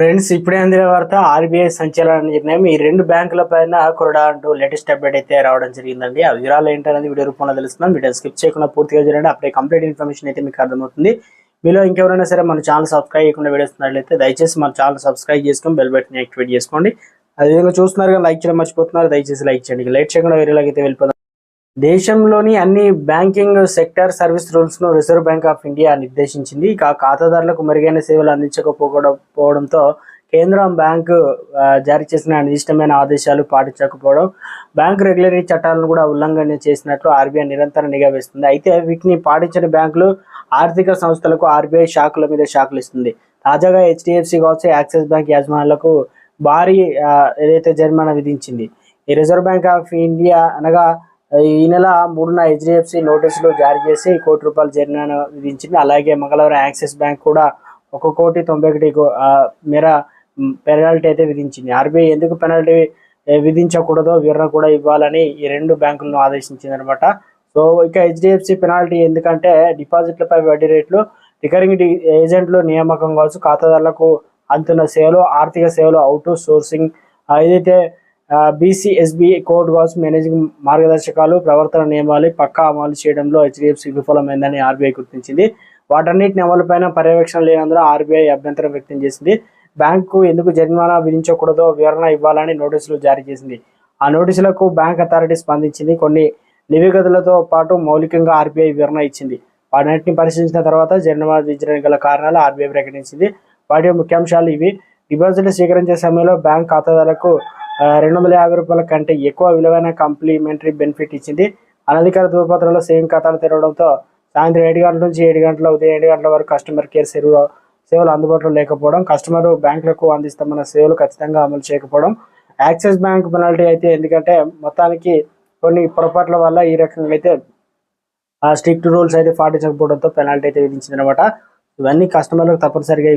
Friends ఇప్పుడే అందిన వార్త ఆర్బీఐ సంచలన నిర్ణయం. ఈ రెండు బ్యాంకుల పైన కొరడా అంటూ లేటెస్ట్ అప్డేట్ అయితే రావడం జరిగిందండి. ఆ వివరాలు ఏంటనేది వీడియో రూపంలో తెలుస్తున్నాం. వీడియో స్కిప్ చేయకుండా పూర్తిగా చూడండి. అప్పుడే కంప్లీట్ ఇన్ఫర్మేషన్ అయితే మీకు అర్థమవుతుంది. మీలో ఇంకెవరైనా సరే మన ఛానల్ సబ్స్క్రైబ్ చేయకుండా వీడియోస్ ఉన్నట్లయితే దయచేసి మన ఛానల్ సబ్స్క్రైబ్ చేసుకొని బెల్ బటన్ యాక్టివేట్ చేసుకోండి. అదేవిధంగా చూస్తున్నారు కానీ లైక్ చేయడం మర్చిపోతున్నారు దయచేసి లైక్ చేయండి. లైక్ చేయకుండా వేరేలాగైతే అయితే దేశంలోని అన్ని బ్యాంకింగ్ సెక్టర్ సర్వీస్ రూల్స్ను రిజర్వ్ బ్యాంక్ ఆఫ్ ఇండియా నిర్దేశించింది. ఇక ఖాతాదారులకు మెరుగైన సేవలు అందించకపోవడంతో కేంద్రం బ్యాంకు జారీ చేసిన నిర్దిష్టమైన ఆదేశాలు పాటించకపోవడం బ్యాంకు రెగ్యులరీ చట్టాలను కూడా ఉల్లంఘన చేసినట్లు ఆర్బీఐ నిరంతరం నిఘా వేస్తుంది. అయితే వీటిని పాటించని బ్యాంకులు ఆర్థిక సంస్థలకు ఆర్బీఐ షాకుల మీద షాకులు ఇస్తుంది. తాజాగా హెచ్డిఎఫ్సి కావచ్చు యాక్సిస్ బ్యాంక్ యాజమాన్యాలకు భారీ ఏదైతే జరిమానా విధించింది ఈ రిజర్వ్ బ్యాంక్ ఆఫ్ ఇండియా అనగా ఈ నెల మూడున హెచ్డిఎఫ్సి నోటీసులు జారీ చేసి కోటి రూపాయల జరిమానా విధించింది. అలాగే మంగళవారం యాక్సిస్ బ్యాంక్ కూడా ఒక కోటి తొంభై ఒకటి మేర పెనాల్టీ అయితే విధించింది. ఆర్బీఐ ఎందుకు పెనాల్టీ విధించకూడదో వివరణ కూడా ఇవ్వాలని ఈ రెండు బ్యాంకులను ఆదేశించింది అనమాట సో ఇక హెచ్డిఎఫ్సి పెనాల్టీ ఎందుకంటే డిపాజిట్లపై వడ్డీ రేట్లు రికరింగ్ డి- ఏజెంట్లు నియామకం కావచ్చు ఖాతాదారులకు అందుతున్న సేవలు ఆర్థిక సేవలు అవుట్ సోర్సింగ్ ఏదైతే బీసీఎస్బీ కోడ్ కావచ్చు మేనేజింగ్ మార్గదర్శకాలు ప్రవర్తన నియమాలు పక్కా అమలు చేయడంలో హెచ్డిఎఫ్సి విఫలమైందని ఆర్బీఐ గుర్తించింది. వాటన్నిటిని అమలుపైన పర్యవేక్షణ లేనందున ఆర్బీఐ అభ్యంతరం వ్యక్తం చేసింది. బ్యాంకు ఎందుకు జరిమానా విధించకూడదో వివరణ ఇవ్వాలని నోటీసులు జారీ చేసింది. ఆ నోటీసులకు బ్యాంక్ అథారిటీ స్పందించింది. కొన్ని నివేదికలతో పాటు మౌలికంగా ఆర్బీఐ వివరణ ఇచ్చింది. వాటన్నిటిని పరిశీలించిన తర్వాత జరిమానా విధించడానికి గల కారణాలు ఆర్బీఐ ప్రకటించింది. వాటి ముఖ్యాంశాలు ఇవి. డిపాజిట్లు స్వీకరించే సమయంలో బ్యాంక్ ఖాతాదారులకు రెండు వందల యాభై రూపాయల కంటే ఎక్కువ విలువైన కాంప్లిమెంటరీ బెనిఫిట్ ఇచ్చింది. అనధికార ధృవపత్రాల సేవింగ్ ఖాతాలు తెరవడంతో సాయంత్రం ఏడు గంటల నుంచి ఏడు గంటల ఉదయం ఏడు గంటల వరకు కస్టమర్ కేర్ సేవ సేవలు అందుబాటులో లేకపోవడం కస్టమర్ బ్యాంకులకు అందిస్తామన్న సేవలు ఖచ్చితంగా అమలు చేయకపోవడం. యాక్సిస్ బ్యాంక్ పెనాల్టీ అయితే ఎందుకంటే మొత్తానికి కొన్ని పొరపాట్ల వల్ల ఈ రకంగా అయితే ఆ స్ట్రిక్ట్ రూల్స్ అయితే పాటించకపోవడంతో పెనాల్టీ అయితే విధించింది అనమాట ఇవన్నీ కస్టమర్లకు తప్పనిసరిగా